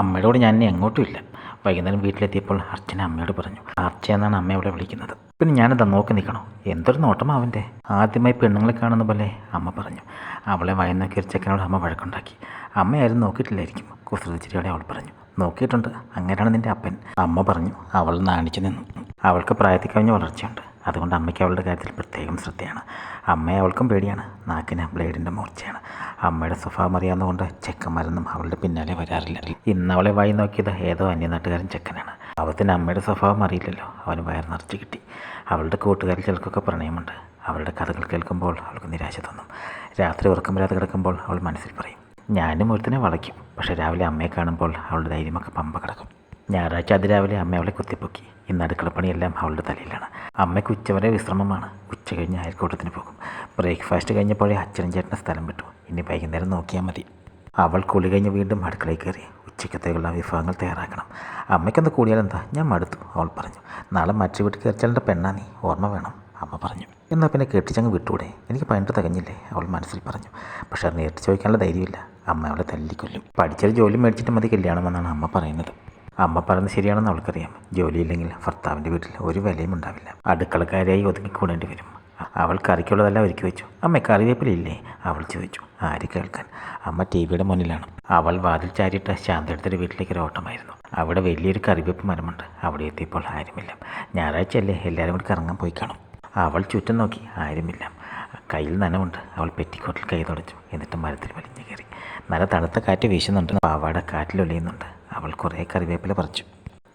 അമ്മയോട് ഞാൻ എങ്ങോട്ടുമില്ല വൈകുന്നേരം വീട്ടിലെത്തിയപ്പോൾ അർച്ചന അമ്മയോട് പറഞ്ഞു അർച്ച എന്നാണ് അമ്മ അവിടെ വിളിക്കുന്നത്. പിന്നെ ഞാനെന്താ നോക്കി നിൽക്കണോ. എന്തൊരു നോട്ടം അവന്റെ. ആദ്യമായി പെണ്ണുങ്ങളെ കാണുന്ന പോലെ അമ്മ പറഞ്ഞു. അവളെ വയന്നൊക്കെ ഒരു അമ്മ വഴക്കുണ്ടാക്കി. അമ്മയാരും നോക്കിയിട്ടില്ലായിരിക്കും കുസൃതിച്ചിരിയോടെ അവൾ പറഞ്ഞു. നോക്കിയിട്ടുണ്ട്. അങ്ങനെയാണ് നിന്റെ അപ്പൻ. അമ്മ പറഞ്ഞു അവൾ നാണിച്ചു നിന്നു. അവൾക്ക് പ്രായത്തിൽ കവിഞ്ഞ വളർച്ചയുണ്ട്. അതുകൊണ്ട് അമ്മയ്ക്ക് അവളുടെ കാര്യത്തിൽ പ്രത്യേകം ശ്രദ്ധയാണ്. അമ്മയെ അവൾക്കും പേടിയാണ്. നാക്കിന് ബ്ലേഡിന്റെ മൂർച്ചയാണ്. അമ്മയുടെ സ്വഭാവം അറിയാവുന്നതുകൊണ്ട് ചെക്കന്മാരൊന്നും അവളുടെ പിന്നാലെ വരാറില്ല. ഇന്ന് അവളെ വായി നോക്കിയത് ഏതോ അന്യനാട്ടുകാരൻ ചെക്കനാണ്. അവത്തിന് അമ്മയുടെ സ്വഭാവം അറിയില്ലല്ലോ. അവന് വയർ നിറച്ച് കിട്ടി. അവളുടെ കൂട്ടുകാരിൽ ചിലർക്കൊക്കെ പ്രണയമുണ്ട്. അവളുടെ കഥകൾ കേൾക്കുമ്പോൾ അവൾക്ക് നിരാശ തോന്നും. രാത്രി ഉറക്കം വരാതെ കിടക്കുമ്പോൾ അവൾ മനസ്സിൽ പറയും ഞാനും ഒരുത്തിനെ വളയ്ക്കും. പക്ഷേ രാവിലെ അമ്മയെ കാണുമ്പോൾ അവളുടെ ധൈര്യമൊക്കെ പമ്പ കിടക്കും. ഞായറാഴ്ച അതിരാവിലെ അമ്മ അവളെ കുത്തിപ്പൊക്കി. ഇന്ന് അടുക്കളപ്പണിയെല്ലാം അവളുടെ തലയിലാണ്. അമ്മയ്ക്ക് ഉച്ചവരെ വിശ്രമമാണ്. ഉച്ച കഴിഞ്ഞ് അയൽക്കൂട്ടത്തിന് പോകും. ബ്രേക്ക്ഫാസ്റ്റ് കഴിഞ്ഞപ്പോഴേ അച്ഛനും ചേട്ടന് സ്ഥലം വിട്ടു. ഇനി വൈകുന്നേരം നോക്കിയാൽ മതി. അവൾ കുളി കഴിഞ്ഞ് വീണ്ടും അടുക്കളയിൽ കയറി ഉച്ചക്കത്തേക്കുള്ള വിഭവങ്ങൾ തയ്യാറാക്കണം. അമ്മയ്ക്കൊന്ന് കൂടിയാലെന്താ? ഞാൻ മടുത്തു അവൾ പറഞ്ഞു. നാളെ മറ്റു വീട്ടിൽ കയറിച്ചാലിന്റെ പെണ്ണാ നീ. ഓർമ്മ വേണം അമ്മ പറഞ്ഞു. എന്നാൽ പിന്നെ കെട്ടിച്ചങ്ങ് വിട്ടൂടെ എനിക്ക് പണ്ട് തികഞ്ഞില്ലേ? അവൾ മനസ്സിൽ പറഞ്ഞു. പക്ഷേ അത് നേരിട്ട് ചോദിക്കാനുള്ള ധൈര്യമില്ല. അമ്മ അവളെ തല്ലിക്കൊല്ലും. പഠിച്ചൊരു ജോലി മേടിച്ചിട്ട് മതി കല്യാണമെന്നാണ് അമ്മ പറയുന്നത്. അമ്മ പറയുന്നത് ശരിയാണെന്ന് അവൾക്കറിയാം. ജോലിയില്ലെങ്കിൽ ഭർത്താവിന്റെ വീട്ടിൽ ഒരു വിലയും ഉണ്ടാവില്ല. അടുക്കളക്കാരിയായി ഒതുങ്ങിക്കൂടേണ്ടി വരും. അവൾ കറിക്കുള്ളതെല്ലാം ഒരുക്കി വെച്ചു. അമ്മ കറിവേപ്പിലില്ലേ അവൾ ചോദിച്ചു. ആര് കേൾക്കാൻ? അമ്മ ടി വിയുടെ മുന്നിലാണ്. അവൾ വാതിൽ ചാരിയിട്ട് ശാന്തയുടെ വീട്ടിലേക്ക് ഒരു ഓട്ടമായിരുന്നു. അവിടെ വലിയൊരു കറിവേപ്പ് മരമുണ്ട്. അവിടെ എത്തിയപ്പോൾ ആരുമില്ല. ഞായറാഴ്ചയല്ലേ എല്ലാവരും കൂടി കറങ്ങാൻ പോയി കാണും. അവൾ ചുറ്റും നോക്കി. ആരുമില്ല. കയ്യിൽ നനവുണ്ട്. അവൾ പെറ്റിക്കോട്ടിൽ കൈ തുടച്ചു. എന്നിട്ട് മരത്തിൽ വലിഞ്ഞു കയറി. നല്ല തണുത്ത കാറ്റ് വീശുന്നുണ്ട്. പാവാട കാറ്റിലൊലിയുന്നുണ്ട്. അവൾ കുറേ കറിവേപ്പില പറിച്ചു.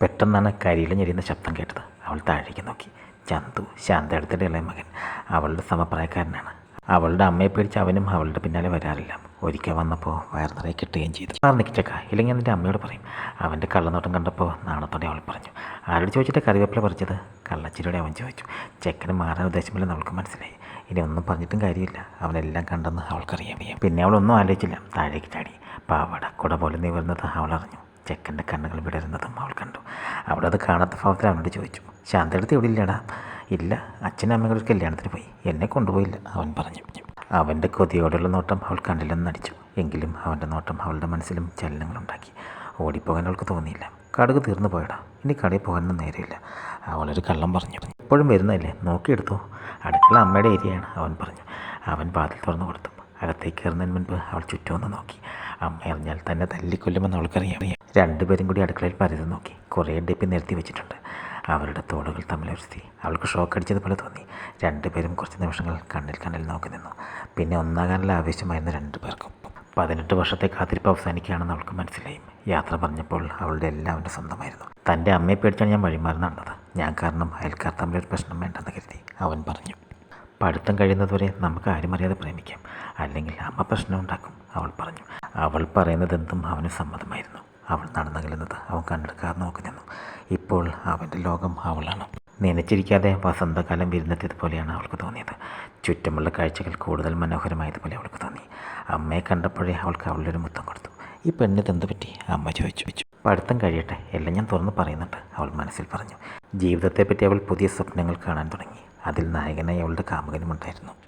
പെട്ടെന്നാണ് കരിയില ഞെരിയുന്ന ശബ്ദം കേട്ടത്. അവൾ താഴേക്ക് നോക്കി. ചന്തു ശാന്തടുത്തിന്റെ ഇളയ മകൻ. അവളുടെ സമപ്രായക്കാരനാണ്. അവളുടെ അമ്മയെ പേടിച്ച് അവനും അവളുടെ പിന്നാലെ വരാറില്ല. ഒരിക്കൽ വന്നപ്പോൾ വയർ നിറയെ കിട്ടുകയും ചെയ്തു. മാറി നിൽക്കിച്ചക്ക ഇല്ലെങ്കിൽ എന്റെ അമ്മയോട് പറയും. അവന്റെ കള്ളനോട്ടം കണ്ടപ്പോൾ നാണത്തോടെ അവൾ പറഞ്ഞു. ആരോട് ചോദിച്ചിട്ട് കറിവേപ്പില പറിച്ചത്? കള്ളച്ചിരിയോടെ അവൻ ചോദിച്ചു. ചെക്കന് മാറാൻ ഉദ്ദേശമില്ലെന്ന് അവൾക്ക് മനസ്സിലായി. ഇനി ഒന്നും പറഞ്ഞിട്ടും കാര്യമില്ല. അവനെല്ലാം കണ്ടെന്ന് അവൾക്കറിയാം. പിന്നെ അവളൊന്നും ആലോചിച്ചില്ല. താഴേക്ക് ചാടി. പാവട കുട പോലെ വരുന്നത് അവൾ അറിഞ്ഞു. ചെക്കന്റെ കണ്ണുകൾ വിടരുന്നതും അവൾ കണ്ടു. അവിടെ അത് കാണാത്ത ഭാവത്തിൽ അവനോട് ചോദിച്ചു ശാന്തടുത്ത് എവിടെ ഇല്ലടാ? ഇല്ല അച്ഛനും കല്യാണത്തിന് പോയി. എന്നെ കൊണ്ടുപോയില്ല അവൻ പറഞ്ഞു. അവന്റെ കൊതിയോടുള്ള നോട്ടം അവൾ കണ്ടില്ലെന്ന് നടിച്ചു എങ്കിലും അവന്റെ നോട്ടം അവളുടെ മനസ്സിലും ചലനങ്ങളുണ്ടാക്കി ഓടിപ്പോകാൻ അവൾക്ക് തോന്നിയില്ല. കടുക് തീർന്നു പോയടാ. ഇനി കടയിൽ പോകാനൊന്നും നേരമില്ല അവളൊരു കള്ളം പറഞ്ഞു എപ്പോഴും വരുന്നതല്ലേ? നോക്കിയെടുത്തു. അടുക്കള അമ്മയുടെ ഏരിയയാണ് അവൻ പറഞ്ഞു. അവൻ വാതിൽ തുറന്നു കൊടുത്തു. അകത്തേക്ക് കയറുന്നതിന് മുൻപ് അവൾ ചുറ്റുമൊന്ന് നോക്കി. അമ്മ അറിഞ്ഞാൽ തന്നെ തല്ലിക്കൊല്ലുമെന്ന് അവൾക്കറിയാം. രണ്ടുപേരും കൂടി അടുക്കളയിൽ പരിധി നോക്കി. കുറേ ഡെപ്പി നിരത്തി വെച്ചിട്ടുണ്ട്. അവരുടെ തോളുകൾ തമ്മിലുരത്തി അവൾക്ക് ഷോക്ക് അടിച്ചതുപോലെ തോന്നി. രണ്ടുപേരും കുറച്ച് നിമിഷങ്ങൾ കണ്ണിൽ കണ്ണിൽ നോക്കി നിന്നു. പിന്നെ ഒന്നാകാനുള്ള ആവേശമായിരുന്നു രണ്ടു പേർക്കും പതിനെട്ട് വർഷത്തെ കാത്തിരിപ്പ് അവസാനിക്കുകയാണെന്ന് അവൾക്ക് മനസ്സിലായി. യാത്ര പറഞ്ഞപ്പോൾ അവളുടെ എല്ലാം അവന്റെ സ്വന്തമായിരുന്നു. തന്റെ അമ്മയെ പേടിച്ചാണ് ഞാൻ വഴിമാറി നടന്നത്. ഞാൻ കാരണം അയൽക്കാർ തമ്മിലൊരു പ്രശ്നം വേണ്ടെന്ന് കരുതി. അവൻ പറഞ്ഞു. പഠിത്തം കഴിയുന്നതുവരെ നമുക്ക് ആരും അറിയാതെ പ്രേമിക്കാം. അല്ലെങ്കിൽ അമ്മ പ്രശ്നം ഉണ്ടാക്കും അവൾ പറഞ്ഞു. അവൾ പറയുന്നതെന്തും അവന് സമ്മതമായിരുന്നു. അവൾ നടന്നകലുന്നത് അവൻ കണ്ടെടുക്കാതെ നോക്കി നിന്നു. ഇപ്പോൾ അവന്റെ ലോകം അവളാണ്. നനച്ചിരിക്കാതെ വസന്തകാലം വിരുന്നെത്തിയതുപോലെയാണ് അവൾക്ക് തോന്നിയത്. ചുറ്റുമുള്ള കാഴ്ചകൾ കൂടുതൽ മനോഹരമായതുപോലെ അവൾക്ക് തോന്നി. അമ്മയെ കണ്ടപ്പോഴേ അവൾക്ക് അവളുടെ ഒരു മുത്തം കൊടുത്തു. ഈ പെണ്ണിത് എന്ത് പറ്റി? അമ്മ ചോദിച്ചു. വെച്ചു പഠിത്തം കഴിയട്ടെ. എല്ലാം ഞാൻ തുറന്ന് പറയുന്നുണ്ട് അവൾ മനസ്സിൽ പറഞ്ഞു. ജീവിതത്തെപ്പറ്റി അവൾ പുതിയ സ്വപ്നങ്ങൾ കാണാൻ തുടങ്ങി. അതിൽ നായകനായി അവളുടെ കാമുകനുമുണ്ടായിരുന്നു